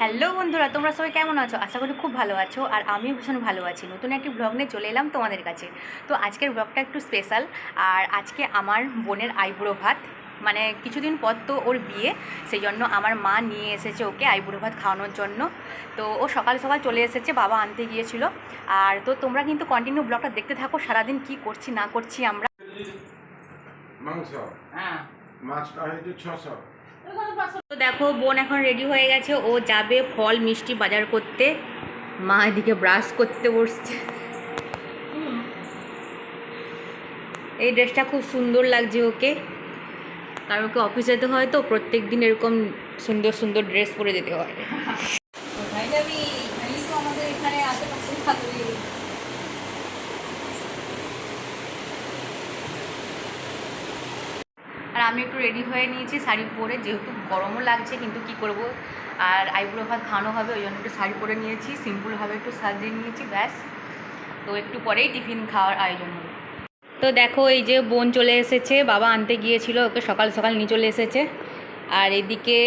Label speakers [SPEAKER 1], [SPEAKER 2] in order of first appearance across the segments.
[SPEAKER 1] Hello বন্ধুরা তোমরা সবাই কেমন আছো? আশা করি খুব ভালো আছো আর আমিও ভীষণ ভালো আছি। নতুন একটি ব্লগ নিয়ে চলে এলাম তোমাদের কাছে। তো আজকের ব্লগটা একটু স্পেশাল আর আজকে আমার বোনের আইবুড়ো ভাত মানে কিছুদিন পর তো ওর বিয়ে সেই জন্য আমার মা নিয়ে এসেছে ওকে আইবুড়ো ভাত খাওয়ানোর জন্য। তো ও সকাল সকাল চলে এসেছে বাবা আনতে গিয়েছিল। আর তো তোমরা কিন্তু কন্টিনিউ ব্লগটা দেখতে থাকো সারাদিন কি করছি না করছি আমরা।
[SPEAKER 2] মাংস।
[SPEAKER 3] হ্যাঁ।
[SPEAKER 2] মাছটা হয়েছে ছশো।
[SPEAKER 1] তো দেখো, বোন এখন রেডি হয়ে গেছে। ও যাবে ফল, মিষ্টি বাজার করতে। মা এদিকে ব্রাশ করতে বসছে। এই ড্রেসটা খুব সুন্দর লাগছে ওকে। কারণ ওকে অফিস যেতে হয় তো, প্রত্যেক দিন এরকম সুন্দর সুন্দর ড্রেস পরে যেতে হয়। আমাদের এখানে আশেপাশে থাকবি আর আমি একটু রেডি হয়ে নিয়েছি, শাড়ি পরে। যেহেতু গরমও লাগছে, কিন্তু কি করব? আর আইবুড়ো ভাত খাওয়ানো হবে, ওই জন্য একটু শাড়ি পরে নিয়েছি সিম্পলভাবে একটু সাজিয়ে নিয়েছি, ব্যাস। তো একটু পরেই টিফিন খাওয়ার আয়োজন হবে। তো দেখো, এই যে বোন চলে এসেছে, বাবা আনতে গিয়েছিল, ওকে সকাল সকাল নিয়ে চলে এসেছে। আর এদিকে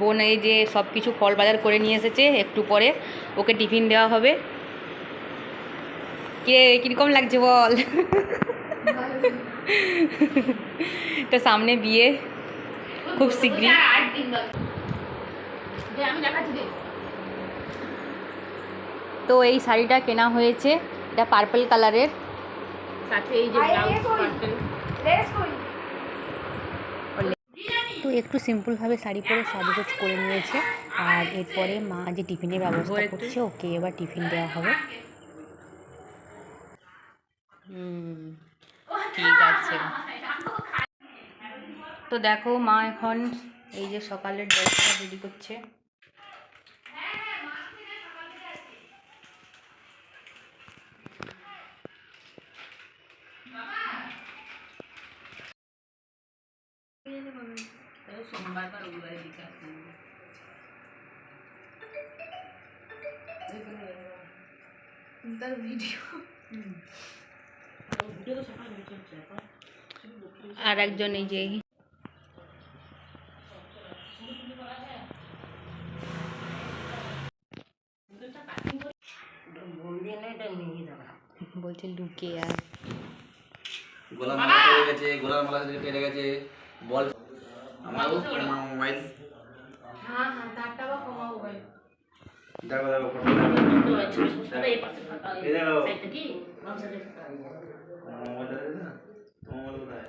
[SPEAKER 1] বোন এই যে সব কিছু ফল বাজার করে নিয়ে এসেছে, একটু পরে ওকে টিফিন দেওয়া হবে। কে, কীরকম লাগছে বল? তো সামনে বিয়ে। খুব শীঘ্রই তো এই শাড়িটা কেনা হয়েছে। এটা পার্পল কালারের
[SPEAKER 3] সাথে এই যে
[SPEAKER 1] তো একটু সিম্পলভাবে শাড়ি পরে সাজগোজ করে নিয়েছে। আর এরপরে মা যে টিফিনের ব্যবস্থা করছে ওকে এবার টিফিন দেওয়া হবে। হুম ঠিক আছে। তো দেখো মা এখন এই যে সকালের ড্রেসটা রেডি করছে। আর একজন এই যে বলছে লুকে আর।
[SPEAKER 4] গোলার মালা টেরে গেছে গোলার মালা থেকে টেরে গেছে। বল। আমার আমার মোবাইল।
[SPEAKER 3] হ্যাঁ হ্যাঁ তারটা বা কমাবো ভাই
[SPEAKER 4] দেখো দেখো ফটো।
[SPEAKER 3] এই পাশে ফাঁকা
[SPEAKER 4] এই দেখো।
[SPEAKER 3] সাইডটা কি বাম সাইডে ফাঁকা
[SPEAKER 4] আমার মোবাইলটা দেখো না তোমার মোবাইল কোথায়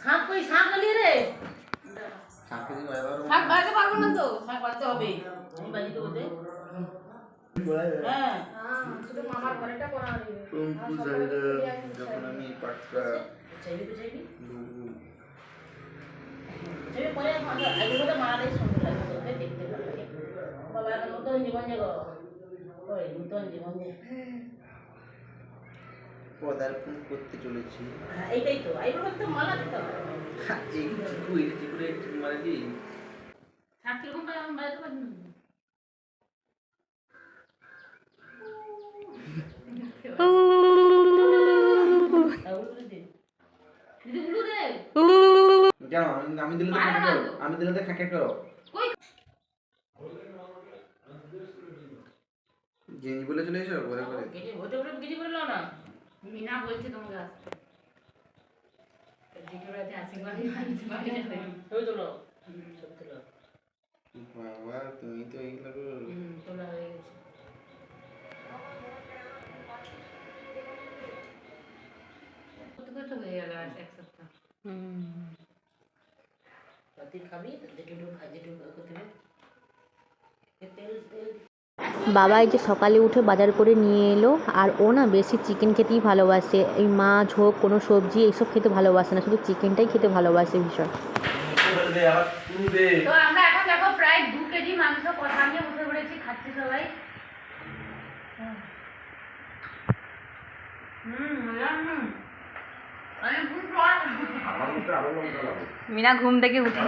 [SPEAKER 3] শাক কই আলি রে শাক বাড়াতে পারব না তো? শাক বাড়তে হবে। হ্যাঁ। মামার ঘরেটা করা হবে
[SPEAKER 4] যখন আমি পাটটা
[SPEAKER 3] চাইবি তো চাইবি চাইবি পরে আগে মারালে সুন্দর লাগে তোকে দেখতে ভালো লাগে বাবা নতুন জীবন যে গো ওই নতুন জীবন যে
[SPEAKER 4] পদার্পণ করতে চলেছি।
[SPEAKER 3] হ্যাঁ, এইটাই তো। আইবার তো মালা দিতে হবে।
[SPEAKER 4] এই চিকু এই চিকুরে ঠিক মানে কি
[SPEAKER 3] শাক আমি বাজাতে পারি না দিদি গুলো দে
[SPEAKER 4] কেন আমি দিলে তো করো। আমি দিলে তো খাকে করো।
[SPEAKER 3] কই?
[SPEAKER 4] জিনিস বলে চলে এসো ঘরে ঘরে
[SPEAKER 3] কেটে হতে কিছু করে নাও না। মিনা বলছে তোমাকে লো সত্যি লো
[SPEAKER 4] বাবা তুমি তো এইগুলো
[SPEAKER 3] তোলা হয়ে গেছে। কত কত হয়ে গেল এক সপ্তাহ? তুই খাবি যেটুকু খা যেটুকু করতে হবে তেল তেল।
[SPEAKER 1] বাবা এই যে সকালে উঠে বাজার করে নিয়ে এলো আর ও না বেশি চিকেন খেতেই ভালোবাসে। এই মাছ হোক কোনো সবজি এইসব খেতে ভালোবাসে না শুধু চিকেনটাই খেতে ভালোবাসে ভীষণ।
[SPEAKER 3] তো আমরা এখন দেখো প্রায় দু কেজি মাংস কষা নিয়ে পড়েছি খাচ্ছি সবাই। হুম অনেক
[SPEAKER 1] মিনা ঘুম থেকে উঠে।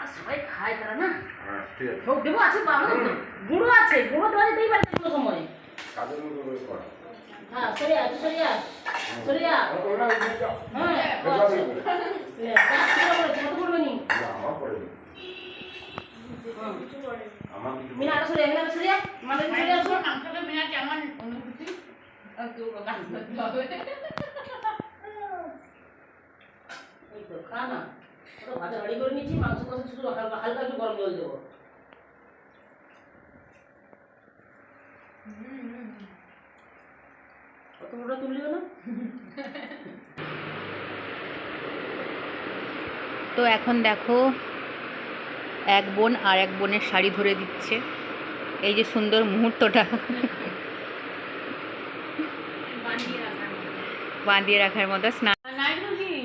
[SPEAKER 3] আর সবাই খায় তারা না?
[SPEAKER 2] হ্যাঁ
[SPEAKER 3] দেবো আছে বাবা গুঁড়ো আছে গুঁড়ো দেওয়া যেতেই পারে কোনো সময়। হ্যাঁ সরিয়া সরিয়া সরিয়া।
[SPEAKER 2] ওরা
[SPEAKER 3] হ্যাঁ। মিনা মিনা সরিয়ে। সরিয়ে
[SPEAKER 1] মাংসটা বিনা কেমন অনুভূতি একটু প্রকাশ করতে হবে
[SPEAKER 3] এই তো খা না ওটা ভাজা রেডি করে নিচ্ছি মাংস কষা শুধু হালকা হালকা একটু গরম জল দেবো। কত মোটা তুললি না?
[SPEAKER 1] তো এখন দেখো এক বোন আর এক বোনের শাড়ি ধরে দিচ্ছে। এই যে সুন্দর মুহূর্তটা। বাঁধিয়ে রাখার মতো স্নান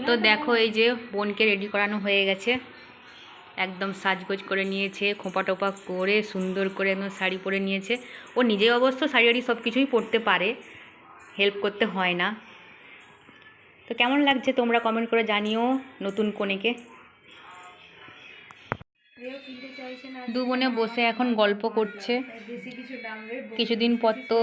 [SPEAKER 1] তো দেখো এই যে বোনকে রেডি করানো হয়ে গেছে। একদম সাজগোজ করে নিয়েছে খোঁপা টোপা করে সুন্দর করে একদম শাড়ি পরে নিয়েছে। ও নিজে অবশ্য শাড়ি আড়ি সব কিছুই পরতে পারে হেল্প করতে হয় না। তো কেমন লাগছে তোমরা কমেন্ট করে জানিও নতুন কনেকে। দু বোনে বসে এখন গল্প করছে। কিছুদিন পর তো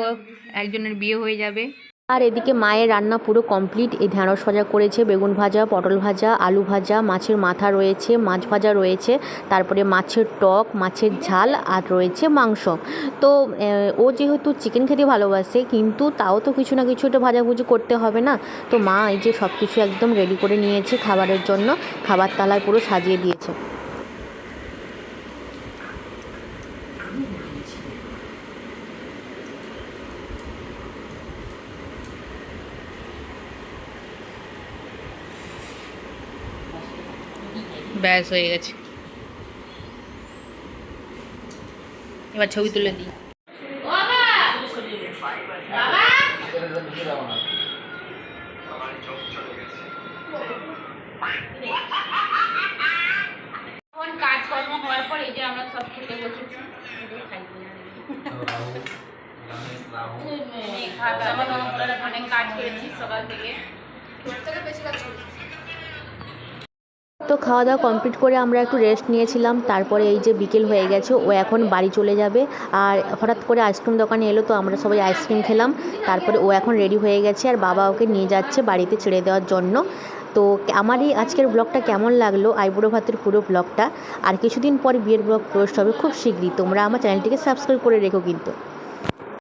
[SPEAKER 1] একজনের বিয়ে হয়ে যাবে।
[SPEAKER 5] আর এদিকে মায়ের রান্না পুরো কমপ্লিট এই ঢ্যাঁড়স ভাজা করেছে, বেগুন ভাজা, পটল ভাজা, আলু ভাজা, মাছের মাথা রয়েছে, মাছ ভাজা রয়েছে, তারপরে মাছের টক, মাছের ঝাল আর রয়েছে মাংস। তো ও যেহেতু চিকেন খেতে ভালোবাসে, কিন্তু তাও তো কিছু না কিছু একটা ভাজাভুজি করতে হবে না। তো মা এই যে সব কিছু একদম রেডি করে নিয়েছে খাবারের জন্য, খাবার তালায় পুরো সাজিয়ে দিয়েছে।
[SPEAKER 1] ব্যাস হয়ে গেছে। এবার ছবি তুলে দিই। কাজকর্ম হওয়ার পর এই যে আমরা সব খেতে বসেছি। অনেক কাজ করেছি সকাল থেকে।
[SPEAKER 5] তো খাওয়া দাওয়া কমপ্লিট করে আমরা একটু রেস্ট নিয়েছিলাম, তারপরে এই যে বিকেল হয়ে গেছে, ও এখন বাড়ি চলে যাবে। আর হঠাৎ করে আইসক্রিম দোকানে এলো, তো আমরা সবাই আইসক্রিম খেলাম। তারপরে ও এখন রেডি হয়ে গেছে, আর বাবা ওকে নিয়ে যাচ্ছে বাড়িতে ছেড়ে দেওয়ার জন্য। তো আমার এই আজকের ব্লগটা কেমন লাগল, আইবুড়ো ভাতের পুরো ব্লগটা আর কিছুদিন পর বিয়ের ব্লগ পোস্ট হবে, খুব শীঘ্রই। তোমরা আমার চ্যানেলটিকে সাবস্ক্রাইব করে রেখো কিন্তু।